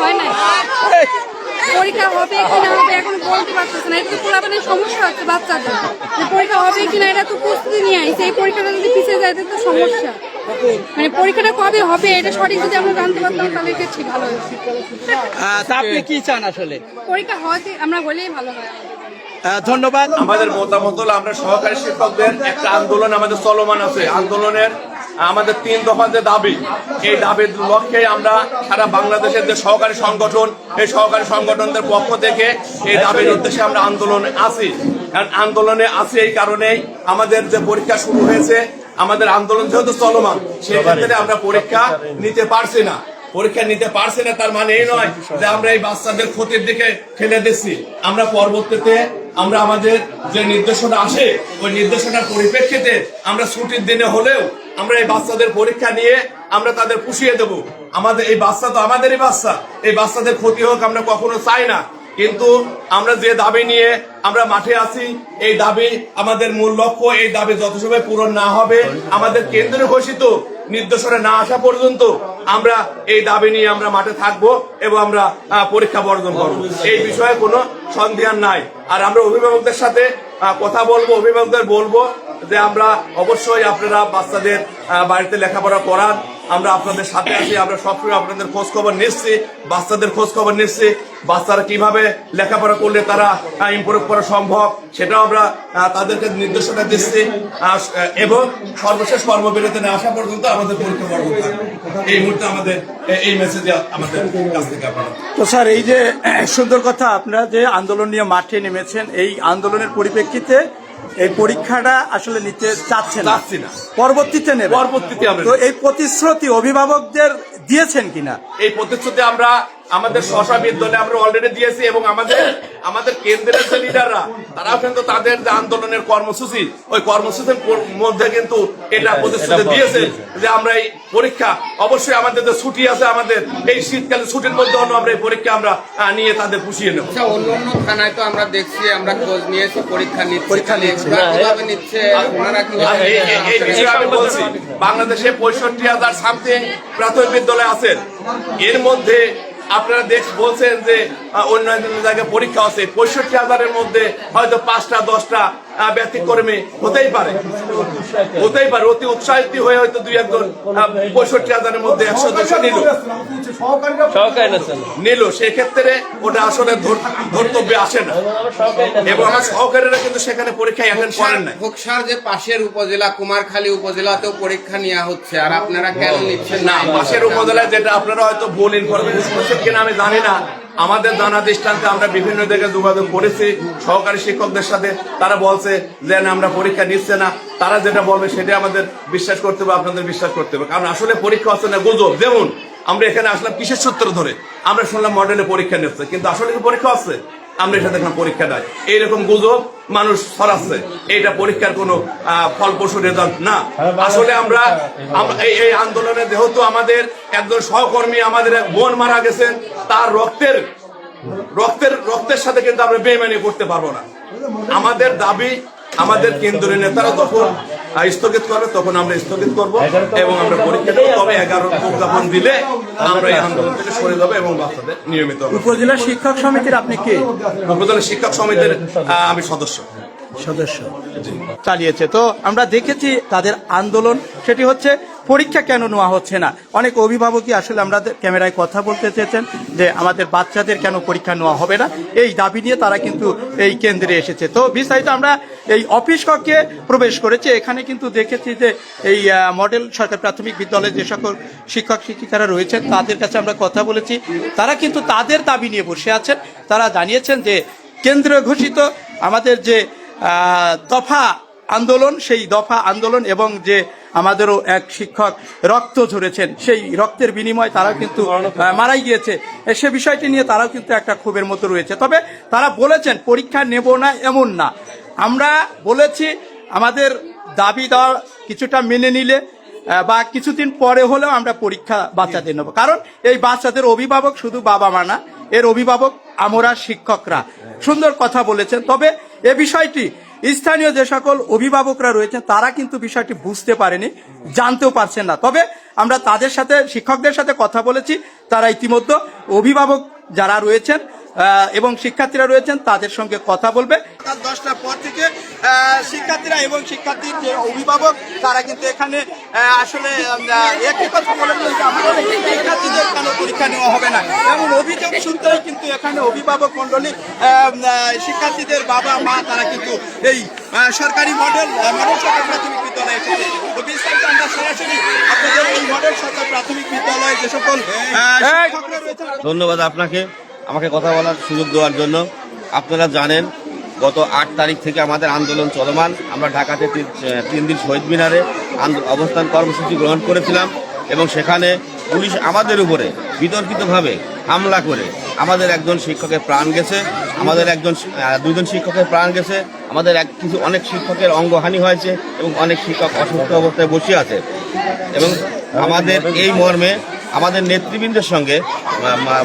হয় না পরীক্ষা হবে কি না হবে এখন বলতে পারতেছে না। এটা তো পোলাপানের সমস্যা হচ্ছে বাচ্চাদের। যে পরীক্ষা হবে কি না এটা তো প্রস্তুতি নিয়ে আইছে এই পরীক্ষাটা যদি পিছিয়ে যায় তো সমস্যা। মানে পরীক্ষাটা কবে হবে এটা সঠিক যদি আমরা জানতে পারতাম তাহলে এটা ঠিক ভালো হতো। আহ, তা আপনি কি চান আসলে? পরীক্ষা হওয়াতে আমরা হলেই ভালো হয় ধন্যবাদ। আমাদের মতামত হলো আমরা সহকারী শিক্ষকদের একটা আন্দোলন আমাদের চলমান আছে। আন্দোলনের আমাদের তিন দফা যে দাবি, এই দাবির লক্ষ্যে আমরা সারা বাংলাদেশের যে সহকারী সংগঠন, এই সহকারী সংগঠনদের পক্ষ থেকে এই দাবির উদ্দেশ্যে আমরা আন্দোলনে আছি। কারণ আন্দোলনে আছি এই কারণেই আমাদের যে পরীক্ষা শুরু হয়েছে, আমাদের আন্দোলন যেহেতু চলমান, সেই ক্ষেত্রে আমরা পরীক্ষা নিতে পারছি না। পরীক্ষা নিতে পারছে না, তার মানে এই নয় যে আমরা এই বাচ্চাদের ক্ষতির দিকে ঠেলে দিচ্ছি। আমরা পরবর্তীতে আমরা আমাদের যে নির্দেশনা আসে, ওই নির্দেশনার পরিপ্রেক্ষিতে আমরা ছুটির দিনে হলেও আমরা এই বাচ্চাদের পরীক্ষা নিয়ে আমরা তাদের পুষিয়ে দেব। আমাদের এই বাচ্চা তো আমাদেরই বাচ্চা। এই বাচ্চাদের ক্ষতি হোক আমরা কখনো চাই না। কিন্তু আমরা যে দাবি নিয়ে আমরা মাঠে আছি, এই দাবি আমাদের মূল লক্ষ্য, এই দাবি যত সময় পূরণ না হবে। আমাদের কেন্দ্রে ঘোষিত নির্দেশনা না আসা পর্যন্ত আমরা এই দাবি নিয়ে আমরা মাঠে থাকব এবং আমরা পরীক্ষা বর্জন করব। এই বিষয়ে কোনো সন্দেহ নাই। আর আমরা অভিভাবকদের সাথে কথা বলব, অভিভাবকদের বলব যে আমরা অবশ্যই আপনারা বাচ্চাদের বাড়িতে লেখাপড়া করান। আমরা আপনাদের সাথে আছি, আমরা সবসময় আপনাদের খোঁজ খবর নিচ্ছি, বাচ্চাদের খোঁজ খবর নিচ্ছি, বাচ্চারা কীভাবে লেখাপড়া করলে তারা ইম্প্রুভ করা সম্ভব, সেটাও আমরা তাদেরকে নির্দেশনা দিচ্ছি। এবং সর্বশেষ কর্মবিরতি না আসা পর্যন্ত আমাদের পরীক্ষা এই মুহূর্তে আমাদের এই মেসেজ আমাদের কাছ থেকে আপনারা তো স্যার, এই যে, সুন্দর কথা, আপনারা যে আন্দোলন নিয়ে মাঠে নেমেছেন, এই আন্দোলনের পরিপ্রেক্ষিতে এই পরীক্ষাটা আসলে নিতে চাচ্ছে না। চাচ্ছি না। পরবর্তীতে নেবে। পরবর্তীতে আমরা তো এই প্রতিশ্রুতি অভিভাবকদের দিয়েছেন কিনা? এই প্রতিশ্রুতি আমরা আমাদের স্বশা বিদ্যালয়ে আমরা অলরেডি দিয়েছি এবং আমাদের আমাদের কেন্দ্রের যে লিডাররা তারাও কিন্তু তাদের যে আন্দোলনের কর্মসূচি ওই কর্মসূচির মধ্যে কিন্তু এটা প্রতিশ্রুতি দিয়েছে যে আমরা এই পরীক্ষা অবশ্যই আমাদের যে ছুটি আছে আমাদের এই শীতকালে ছুটির মধ্যে হলো আমরা এই পরীক্ষা আমরা নিয়ে তাদের পুষিয়ে নেব। আচ্ছা অন্য অন্য থানায় তো আমরা দেখছি আমরা খোঁজ নিয়েছি পরীক্ষা নিচ্ছে। পরীক্ষা নিচ্ছে। এই- এই- এই বিষয়ে আমি বলছি বাংলাদেশে পঁয়ষট্টি হাজার সামথিং প্রাথমিক বিদ্যালয় আছেন এর মধ্যে আপনারা দেশ বলছেন যে অন্য জায়গায় পরীক্ষা আছে পঁয়ষট্টি হাজারের মধ্যে হয়তো পাঁচটা দশটা ব্যতিক্রমী হতেই পারে। হতেই পারে অতি উৎসাহিত হয়ে হয়তো দুই একজন পঁয়ষট্টি হাজারের মধ্যে একশো দুশো নিল। নিল সেক্ষেত্রে ওটা আসলে ধর্তব্যে আসে না। এবং আমার সহকারীরা কিন্তু সেখানে পরীক্ষায় অ্যাটেন্ড করেন নাই। ভোকসার যে পাশের উপজেলা কুমারখালী উপজেলাতেও পরীক্ষা নেওয়া হচ্ছে আর আপনারা কেন নিচ্ছেন না? পাশের উপজেলায় যেটা আপনারা হয়তো ভুল ইনফরমেশন করছেন কিনা আমি জানি না। আমাদের জানা দৃষ্টান্তে আমরা বিভিন্ন জায়গায় যোগাযোগ করেছি, সহকারী শিক্ষকদের সাথে। তারা বলছে যে আমরা পরীক্ষা নিচ্ছে না। তারা যেটা বলবে সেটা আমাদের বিশ্বাস করতে হবে, আপনাদের বিশ্বাস করতে হবে। কারণ আসলে পরীক্ষা হচ্ছে না গুজব। যেমন, আমরা এখানে আসলাম কিসের সূত্র ধরে? আমরা শুনলাম মডেলে পরীক্ষা নিচ্ছে, কিন্তু আসলে কি পরীক্ষা হচ্ছে? আমরা এটা দেখলাম পরীক্ষা দেয় এইরকম গুজব মানুষ ছড়াচ্ছে। এটা পরীক্ষার কোনো ফলপ্রসূ রেজাল্ট না। আসলে আমরা এই এই আন্দোলনে যেহেতু আমাদের একজন সহকর্মী আমাদের বোন মারা গেছেন তার রক্তের রক্তের রক্তের সাথে কিন্তু আমরা বেমানি করতে পারব না। আমাদের দাবি আমাদের কেন্দ্রীয় নেতারা যখন আহ, স্থগিত করবে তখন আমরা স্থগিত করব এবং আমরা পরীক্ষা দেবো। তবে এগারো প্রজ্ঞাপন দিলে আমরা এই আন্দোলন থেকে সরে যাব এবং বাচ্চাদের নিয়মিত উপজেলা শিক্ষক সমিতির আপনি কে? উপজেলা শিক্ষক সমিতির আমি সদস্য। সদস্য। চালিয়েছে। তো আমরা দেখেছি তাদের আন্দোলন সেটি হচ্ছে পরীক্ষা কেন নেওয়া হচ্ছে না? অনেক অভিভাবকই আসলে আমরা ক্যামেরায় কথা বলতে চেয়েছেন যে আমাদের বাচ্চাদের কেন পরীক্ষা নেওয়া হবে না? এই দাবি নিয়ে তারা কিন্তু এই কেন্দ্রে এসেছে। তো বিস্তারিত আমরা এই অফিস কক্ষে প্রবেশ করেছে। এখানে কিন্তু দেখেছি যে এই মডেল সরকার প্রাথমিক বিদ্যালয়ে যে সকল শিক্ষক, শিক্ষিকারা রয়েছেন, তাদের কাছে আমরা কথা বলেছি। তারা কিন্তু তাদের দাবি নিয়ে বসে আছেন। তারা জানিয়েছেন যে কেন্দ্রীয় ঘোষিত আমাদের যে দফা আন্দোলন, সেই দফা আন্দোলন এবং যে আমাদেরও এক শিক্ষক রক্ত ঝরেছেন, সেই রক্তের বিনিময়ে তারাও কিন্তু মারাই গিয়েছে। সে বিষয়টি নিয়ে তারাও কিন্তু একটা ক্ষোভের মতো রয়েছে। তবে তারা বলেছেন, পরীক্ষা নেব না, এমন না। আমরা বলেছি আমাদের দাবি দেওয়া কিছুটা মেনে নিলে বা কিছুদিন পরে হলেও আমরা পরীক্ষা বাচ্চাদের নেব। কারণ এই বাচ্চাদের অভিভাবক শুধু বাবা মা না, এর অভিভাবক আমরা শিক্ষকরা। সুন্দর কথা বলেছেন। তবে এ বিষয়টি, স্থানীয় যে সকল অভিভাবকরা রয়েছেন তারা কিন্তু বিষয়টি বুঝতে পারেনি, জানতেও পারছেন না। তবে আমরা তাদের সাথে, শিক্ষকদের সাথে কথা বলেছি, তারা ইতিমধ্যে অভিভাবক যারা রয়েছেন এবং শিক্ষার্থীরা রয়েছেন তাদের সঙ্গে কথা বলবে। দশটার পর থেকে আহ, শিক্ষার্থীরা এবং শিক্ষার্থীর যে অভিভাবক তারা কিন্তু এখানে আহ, আসলে একই কথা বলেছেন শিক্ষার্থীদের কেন পরীক্ষা নেওয়া হবে না? এমন অভিযোগ শুনতেই কিন্তু এখানে অভিভাবক মন্ডলী শিক্ষার্থীদের বাবা মা তারা কিন্তু এই সরকারি মডেল মডেল সরকার প্রাথমিক বিদ্যালয়ে এসেছে। বিস্তারিত আমরা সরাসরি আপনাদের এই মডেল সরকার প্রাথমিক বিদ্যালয়ে যে সকল ধন্যবাদ আপনাকে। আমাকে কথা বলার সুযোগ দেওয়ার জন্য। আপনারা জানেন, গত আট তারিখ থেকে আমাদের আন্দোলন চলমান। আমরা ঢাকাতে তিন- দিন শহীদ মিনারে অবস্থান কর্মসূচি গ্রহণ করেছিলাম এবং সেখানে পুলিশ আমাদের উপরে বিতর্কিতভাবে হামলা করে আমাদের একজন শিক্ষকের প্রাণ গেছে, আমাদের একজন দুজন শিক্ষকের প্রাণ গেছে, আমাদের এক, কিছু অনেক শিক্ষকের অঙ্গহানি হয়েছে এবং অনেক শিক্ষক অসুস্থ অবস্থায় বসে আছে। এবং আমাদের এই মর্মে আমাদের নেতৃবৃন্দের সঙ্গে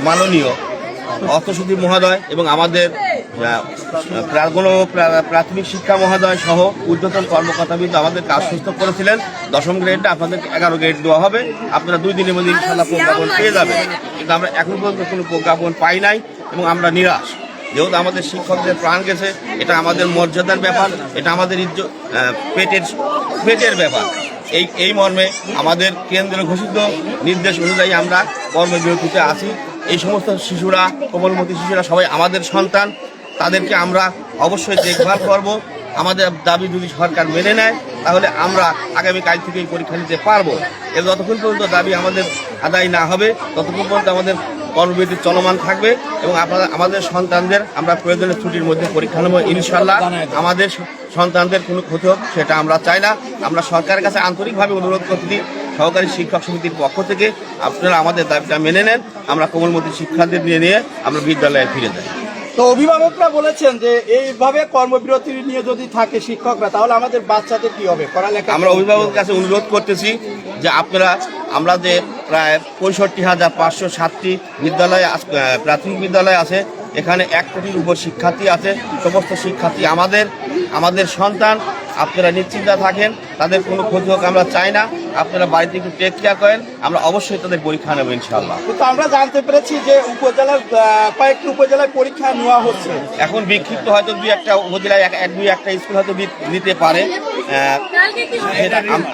মাননীয় অর্থসচিব মহোদয় এবং আমাদের প্রাগণ প্রা- প্রাথমিক শিক্ষা মহোদয় সহ ঊর্ধ্বতন কর্মকর্তাবৃন্দ আমাদের কাজ সুস্থ করেছিলেন। দশম গ্রেডটা আপনাদের এগারো গ্রেড দেওয়া হবে। আপনারা দুই দিনের মধ্যে ইনশাল্লাহ প্রজ্ঞাপন পেয়ে যাবেন। কিন্তু আমরা এখন পর্যন্ত কোনো প্রজ্ঞাপন পাই নাই এবং আমরা নিরাশ। যেহেতু আমাদের শিক্ষকদের প্রাণ গেছে, এটা আমাদের মর্যাদার ব্যাপার, এটা আমাদের পেটের পেটের ব্যাপার। এই এই মর্মে আমাদের কেন্দ্র ঘোষিত নির্দেশ অনুযায়ী আমরা কর্মবিরতিতে আছি। এই সমস্ত শিশুরা, কোমলমতি শিশুরা সবাই আমাদের সন্তান। তাদেরকে আমরা অবশ্যই দেখভাল করব। আমাদের দাবি যদি সরকার মেনে নেয়, তাহলে আমরা আগামী কাল থেকে এই পরীক্ষা নিতে পারব। এর যতক্ষণ পর্যন্ত দাবি আমাদের আদায় না হবে, ততক্ষণ পর্যন্ত আমাদের কর্মবিরতি চলমান থাকবে এবং আপনারা, আমাদের সন্তানদের আমরা প্রয়োজনীয় ছুটির মধ্যে পরীক্ষা নেব ইনশাল্লাহ আমাদের সন্তানদের কোনো ক্ষতি হোক, সেটা আমরা চাই না। আমরা সরকারের কাছে আন্তরিকভাবে অনুরোধ করছি সহকারী শিক্ষক সমিতির পক্ষ থেকে আপনারা আমাদের দাবিটা মেনে নেন। আমরা কোমলমতি শিক্ষার্থীদের নিয়ে নিয়ে আমরা বিদ্যালয়ে ফিরে যাই। তো অভিভাবকরা বলেছেন যে এইভাবে কর্মবিরতি নিয়ে যদি থাকে শিক্ষকরা তাহলে আমাদের বাচ্চাদের কি হবে? পড়ালেখা আমরা অভিভাবকের কাছে অনুরোধ করতেছি যে আপনারা আমরা যে প্রায় পঁয়ষট্টি হাজার পাঁচশো সাতটি বিদ্যালয় প্রাথমিক বিদ্যালয় আছে এখানে এক কোটির উপর শিক্ষার্থী আছে সমস্ত শিক্ষার্থী আমাদের আমাদের সন্তান আপনারা নিশ্চিন্তা থাকেন তাদের কোনো ক্ষতি হোক আমরা চাই না। আপনারা বাড়িতে একটু টেক কেয়ার করেন আমরা অবশ্যই তাদের পরীক্ষা নেব ইনশাল্লাহ কিন্তু আমরা জানতে পেরেছি যে উপজেলার আহ, কয়েকটি উপজেলায় পরীক্ষা নেওয়া হচ্ছে। এখন বিক্ষিপ্ত হয়তো দুই একটা উপজেলায় এক দুই একটা স্কুল হয়তো নিতে পারে।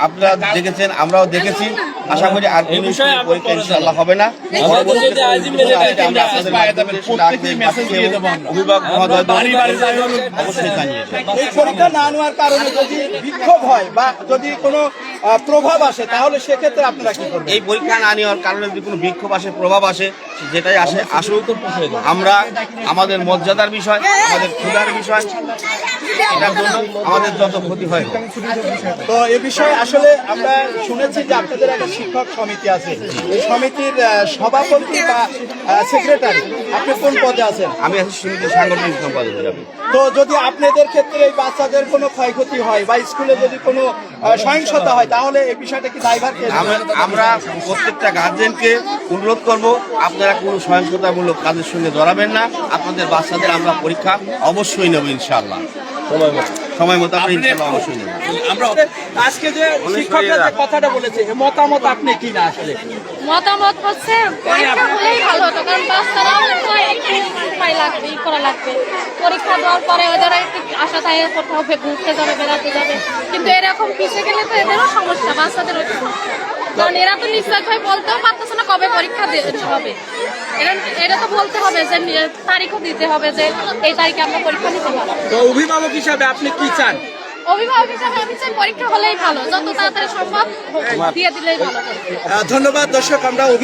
আপনারা দেখেছেন আমরাও দেখেছি। আশা করি আর কোনো স্কুলে পরীক্ষা ইনশাল্লাহ হবে না। এই পরীক্ষা না নেওয়ার কারণে যদি বিক্ষোভ হয় বা যদি কোনো প্রভাব আসে তাহলে সেক্ষেত্রে আপনারা কি করবেন? এই পরীক্ষা না নেওয়ার কারণে যদি কোনো বিক্ষোভ আসে প্রভাব আসে যেটাই আসে আসুক আমরা আমাদের মর্যাদার বিষয় আমাদের ক্ষুধার বিষয় এটার জন্য আমাদের যত ক্ষতি হয় তো এ বিষয়ে আসলে আমরা শুনেছি যে আপনাদের একটা শিক্ষক সমিতি আছে। এই সমিতির সভাপতি বা সেক্রেটারি আপনি কোন পদে আছেন? আমি আছি সমিতি সাংগঠনিক সম্পাদক তো যদি আপনাদের ক্ষেত্রে এই বাচ্চাদের কোনো ক্ষয়ক্ষতি হয় বা স্কুলে যদি কোনো সহিংসতা হয় তাহলে এই নেবে? আমরা- আমরা প্রত্যেকটা গার্জেনকে অনুরোধ করব আপনারা কোনো সহিংসতামূলক কাজের সঙ্গে জড়াবেন না। আপনাদের বাচ্চাদের আমরা পরীক্ষা অবশ্যই নেব ইনশাআল্লাহ। সময় মতো আপনি ইনশাআল্লাহ অবশ্যই নেব আজকে যে শিক্ষকরা যে কথাটা বলেছে মতামত আপনি কি না আসলে? মতামত হচ্ছে পরীক্ষা হলেই ভালো হতো কারণ বাচ্চারাও তো একটু উপায় লাগবে ই করা লাগবে। পরীক্ষা দেওয়ার পরে ওদের একটু আশা থাকে কোথাও ঘুরতে যাবে বেড়াতে যাবে। কিন্তু এরকম পিছিয়ে গেলে তো এদেরও সমস্যা বাচ্চাদের কারণ এরা তো নিশ্চয়ভাবে বলতেও পারতেছে না কবে পরীক্ষা হবে। এরা এটা তো বলতে হবে যে তারিখও দিতে হবে যে এই তারিখে আমরা পরীক্ষা নিতে পারব। তো অভিভাবক হিসাবে আপনি কি চান? অভিভাবক হিসাবে আমি চাই পরীক্ষা হলেই ভালো। যত তাড়াতাড়ি সম্ভব দিয়ে দিলেই ভালো। ধন্যবাদ দর্শক আমরা